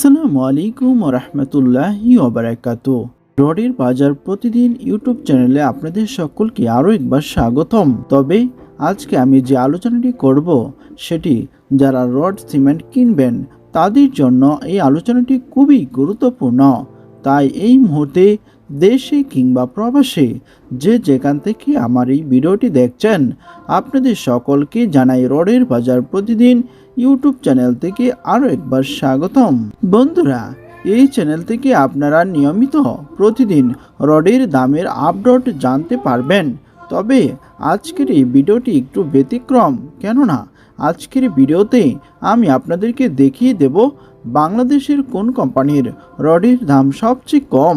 আসসালামু আলাইকুম রহমতুল্লাহি ওবরাকাত রডের বাজার প্রতিদিন ইউটিউব চ্যানেলে আপনাদের সকলকে আরও একবার স্বাগতম। তবে আজকে আমি যে আলোচনাটি করব, সেটি যারা রড সিমেন্ট কিনবেন, তাদের জন্য এই আলোচনাটি খুবই গুরুত্বপূর্ণ। তাই এই মুহূর্তে দেশে কিংবা প্রবাসে যে যেখান থেকে আমার এই ভিডিওটি দেখছেন, আপনাদের সকলকে জানাই রডের বাজার প্রতিদিন ইউটিউব চ্যানেল থেকে আরও একবার স্বাগতম। বন্ধুরা, এই চ্যানেল থেকে আপনারা নিয়মিত প্রতিদিন রডের দামের আপডেট জানতে পারবেন। তবে আজকের এই ভিডিওটি একটু ব্যতিক্রম, কেননা আজকের ভিডিওতে আমি আপনাদেরকে দেখিয়ে দেব বাংলাদেশের কোন কোম্পানির রডের দাম সবচেয়ে কম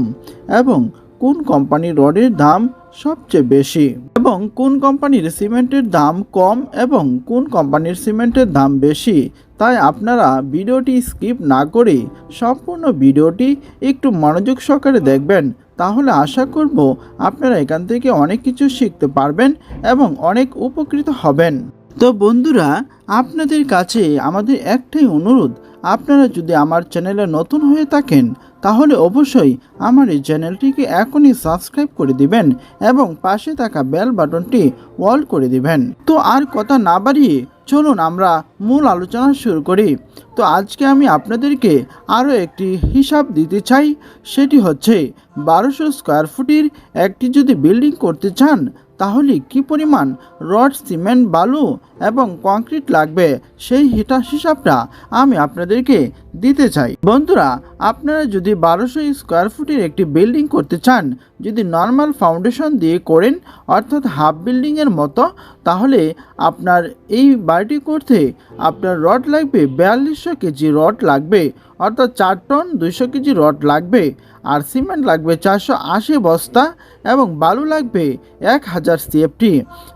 এবং কোন কোম্পানির রডের দাম সবচেয়ে বেশি। এবং কোন কোম্পানির সিমেন্টের দাম কম এবং কোন কোম্পানির সিমেন্টের দাম বেশি, তাই আপনারা ভিডিওটি স্কিপ না করে সম্পূর্ণ ভিডিওটি একটু মনোযোগ সহকারে দেখবেন। তাহলে আশা করব আপনারা এখান থেকে অনেক কিছু শিখতে পারবেন এবং অনেক উপকৃত হবেন। তো বন্ধুরা, আপনাদের কাছে আমাদের একটাই অনুরোধ, আপনারা যদি আমার চ্যানেলে নতুন হয়ে থাকেন তাহলে অবশ্যই আমার এই চ্যানেলটিকে এখনই সাবস্ক্রাইব করে দিবেন এবং পাশে থাকা বেল বাটনটি অল করে দিবেন। তো আর কথা না বাড়িয়ে চলুন আমরা মূল আলোচনা শুরু করি। তো আজকে আমি আপনাদেরকে আরও একটি হিসাব দিতে চাই। সেটি হচ্ছে বারোশো স্কোয়ার ফুটের একটি যদি বিল্ডিং করতে চান তাহলে কি পরিমাণ রড, সিমেন্ট, বালু এবং কংক্রিট লাগবে? সেই হিটা হিসাবটা আমি আপনাদেরকে দিতে চাই। বন্ধুরা, আপনারা যদি বারোশো স্কোয়ার ফুটের একটি বিল্ডিং করতে চান, যদি নর্মাল ফাউন্ডেশন দিয়ে করেন, অর্থাৎ হাফ বিল্ডিংয়ের মতো, তাহলে আপনার এই বাড়িটি করতে আপনার রড লাগবে বিয়াল্লিশশো কেজি রড লাগবে, অর্থাৎ চার টন দুইশো কেজি রড লাগবে, আর সিমেন্ট লাগবে চারশো আশি বস্তা এবং বালু লাগবে এক হাজার সিএফটি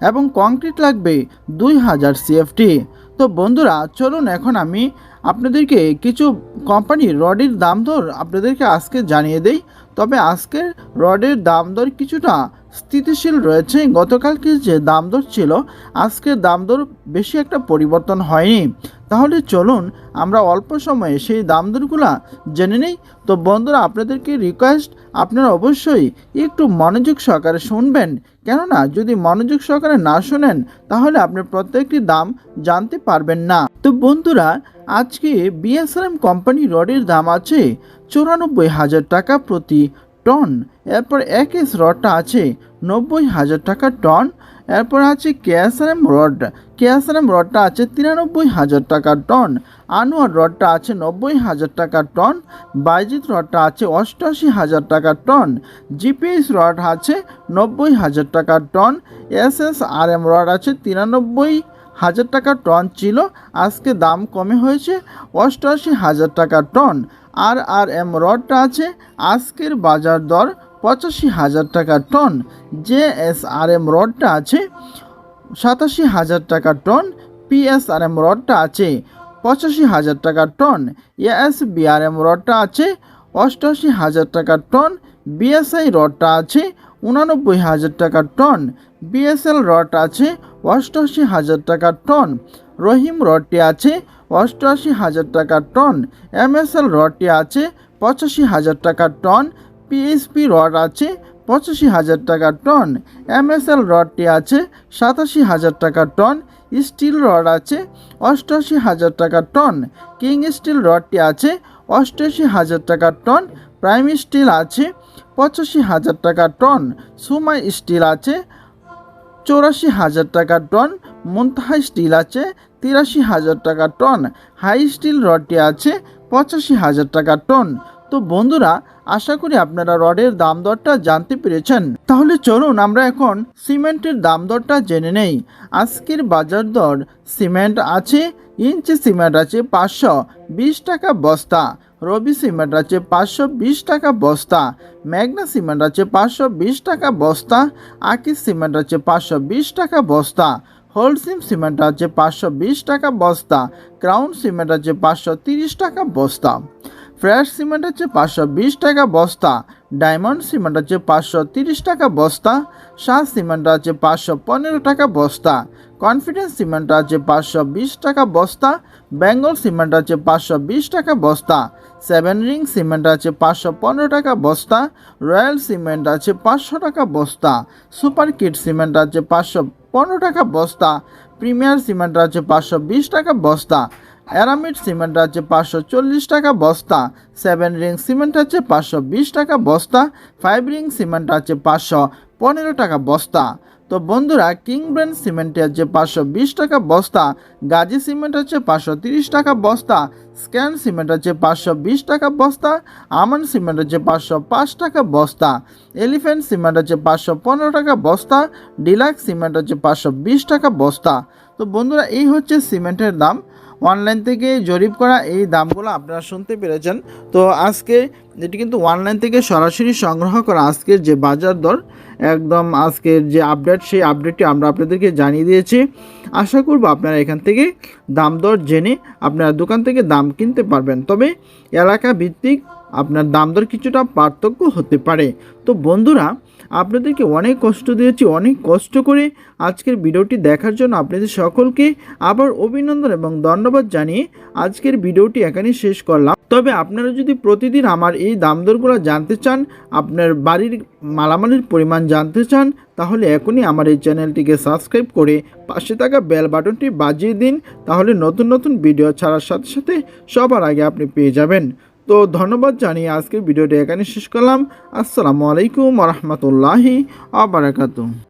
এবং কংক্রিট লাগবে দুই হাজার সিএফটি। তো বন্ধুরা, চলুন এখন আমি আপনাদেরকে কিছু কোম্পানির রডের দাম দর আপনাদেরকে আজকে জানিয়ে দেই। তবে আজকের রডের দাম দর কিছুটা স্থিতিশীল রয়েছে। গতকালকে যে দাম দর ছিল আজকের দাম দর বেশি একটা পরিবর্তন হয়নি। তাহলে চলুন, আমরা অল্প সময়ে সেই দাম দরগুলা জেনে নিই। তো বন্ধুরা, আপনাদেরকে রিকোয়েস্ট আপনারা অবশ্যই একটু মনোযোগ সহকারে শুনবেন। কেননা, যদি মনোযোগ সহকারে না শোনেন, তাহলে আপনি প্রত্যেকটি দাম জানতে পারবেন না। তো বন্ধুরা, আজকে বিএসআরএম কোম্পানি রডের দাম আছে চুরানব্বই হাজার টাকা প্রতি টন। এরপর এক এস রডটা আছে নব্বই হাজার টাকা টন। এরপর আছে কেএসআরএম রড কেএসআরএম রডটা আছে তিরানব্বই হাজার টাকা টন। আনোয়ার রডটা আছে নব্বই হাজার টাকা টন। বাইজিত রডটা আছে অষ্টআশি হাজার টাকা টন। জিপিএস রড আছে নব্বই হাজার টাকা ton. S S R M rod আছে তিরানব্বই হাজার টাকা টন ছিল, আজকে দাম কমে হয়েছে অষ্টআশি হাজার টাকা টন। আর আর এম রডটা আছে, আজকের বাজার দর পঁচাশি হাজার টাকা ton. J S R M রডটা আছে, সাতাশি হাজার টাকা টন। পিএসআরএম রডটা আছে, পঁচাশি হাজার টাকা টন। এএস বিআরএম রডটা আছে, অষ্টআশি হাজার টাকা টন। বিএসআই রডটা আছে, উনানব্বই হাজার টাকা টন। বিএসএল রড আছে অষ্টআশি হাজার টাকা টন। রহিম রডটি আছে অষ্টআশি হাজার টাকা টন। এমএসএল রডটি আছে পঁচাশি হাজার টাকা টন। পিএসপি রড আছে পঁচাশি হাজার টাকা টন। এমএসএল রডটি আছে সাতাশি হাজার টাকা টন। স্টিল রড আছে অষ্টআশি হাজার টাকা টন। কিং স্টিল রডটি আছে অষ্টআশি হাজার টাকা টন। প্রাইম স্টিল আছে পঁচাশি হাজার টাকা টন। সুমাই স্টিল আছে চৌরাশি হাজার টাকা টন মুনতাহা স্টিল আছে, তিরাশি হাজার টাকা টন, হাই স্টিল রডটি আছে, পঁচাশি হাজার টাকা টন। তো বন্ধুরা, আশা করি আপনারা রডের দাম দরটা জানতে পেরেছেন। তাহলে চলুন আমরা এখন সিমেন্টের দাম দরটা জেনে নেই। আজকের বাজার দর সিমেন্ট আছে, ইঞ্চি সিমেন্ট আছে পাঁচশো বিশ টাকা বস্তা। রবি সিমেন্ট আছে পাঁচশো বিশ টাকা বস্তা ম্যাগনা সিমেন্ট আছে পাঁচশো বিশ টাকা বস্তা আকিস সিমেন্ট আছে পাঁচশো বিশ টাকা বস্তা, হোলসিম সিমেন্ট আছে পাঁচশো বিশ টাকা বস্তা, ক্রাউন সিমেন্ট আছে পাঁচশো তিরিশ টাকা বস্তা, ফ্রেশ সিমেন্ট হচ্ছে পাঁচশো বিশ টাকা বস্তা, ডায়মন্ড সিমেন্ট আছে পাঁচশো তিরিশ টাকা বস্তা, শাহ সিমেন্ট আছে পাঁচশো পনেরো টাকা বস্তা কনফিডেন্স সিমেন্ট আছে পাঁচশো বিশ টাকা বস্তা, বেঙ্গল সিমেন্ট আছে পাঁচশো বিশ টাকা বস্তা, সেভেন রিং সিমেন্ট আছে পাঁচশো পনেরো টাকা বস্তা, রয়্যাল সিমেন্ট আছে পাঁচশো টাকা বস্তা, সুপার কিট সিমেন্ট আছে পাঁচশো পনেরো টাকা বস্তা, প্রিমিয়ার সিমেন্ট আছে পাঁচশো বিশ টাকা বস্তা, অ্যারামিড সিমেন্ট আছে পাঁচশো চল্লিশ টাকা বস্তা, সেভেন রিং সিমেন্ট আছে পাঁচশো বিশ টাকা বস্তা, ফাইভ রিং সিমেন্ট আছে পাঁচশো পনেরো টাকা বস্তা। তো বন্ধুরা, কিং ব্র্যান্ড সিমেন্টের যে পাঁচশো বিশ টাকা বস্তা, গাজী সিমেন্ট হচ্ছে পাঁচশো তিরিশ টাকা বস্তা, স্ক্যান সিমেন্ট হচ্ছে পাঁচশো বিশ টাকা বস্তা আমন সিমেন্ট হচ্ছে পাঁচশো পাঁচ টাকা বস্তা, এলিফ্যান্ট সিমেন্ট হচ্ছে পাঁচশো পনেরো টাকা বস্তা, ডিলাক্স সিমেন্ট হচ্ছে পাঁচশো বিশ টাকা বস্তা। তো বন্ধুরা, এই হচ্ছে সিমেন্টের দাম। অনলাইন থেকে জরিপ করা এই দামগুলো আপনারা শুনতে পেরেছেন। তো আজকে এটি কিন্তু অনলাইন থেকে সরাসরি সংগ্রহ করা আজকের যে বাজার দর, একদম আজকের যে আপডেট সেই আপডেটটি আমরা আপনাদেরকে জানিয়ে দিয়েছি। আশা করব আপনারা এখান থেকে দাম দর জেনে আপনারা দোকান থেকে দাম কিনতে পারবেন। তবে এলাকা ভিত্তিক আপনার দাম দর কিছুটা পার্থক্য হতে পারে। তো বন্ধুরা, আপনাদেরকে অনেক কষ্ট দিয়েছি, অনেক কষ্ট করে আজকের ভিডিওটি দেখার জন্য আপনাদের সকলকে আবার অভিনন্দন এবং ধন্যবাদ জানিয়ে আজকের ভিডিওটি এখানেই শেষ করলাম। তবে আপনারা যদি প্রতিদিন আমার এই দাম দরগুলো জানতে চান, আপনার বাড়ির মালামালের পরিমাণ জানতে চান, তাহলে এখনই আমার এই চ্যানেলটিকে সাবস্ক্রাইব করে পাশে থাকা বেল বাটনটি বাজিয়ে দিন, তাহলে নতুন নতুন ভিডিও ছাড়ার সাথে সাথে সবার আগে আপনি পেয়ে যাবেন। তো ধন্যবাদ জানিয়ে আজকের ভিডিওটি এখানে শেষ করলাম। আসসালামু আলাইকুম রহমতুল্লাহি আবরাকাতু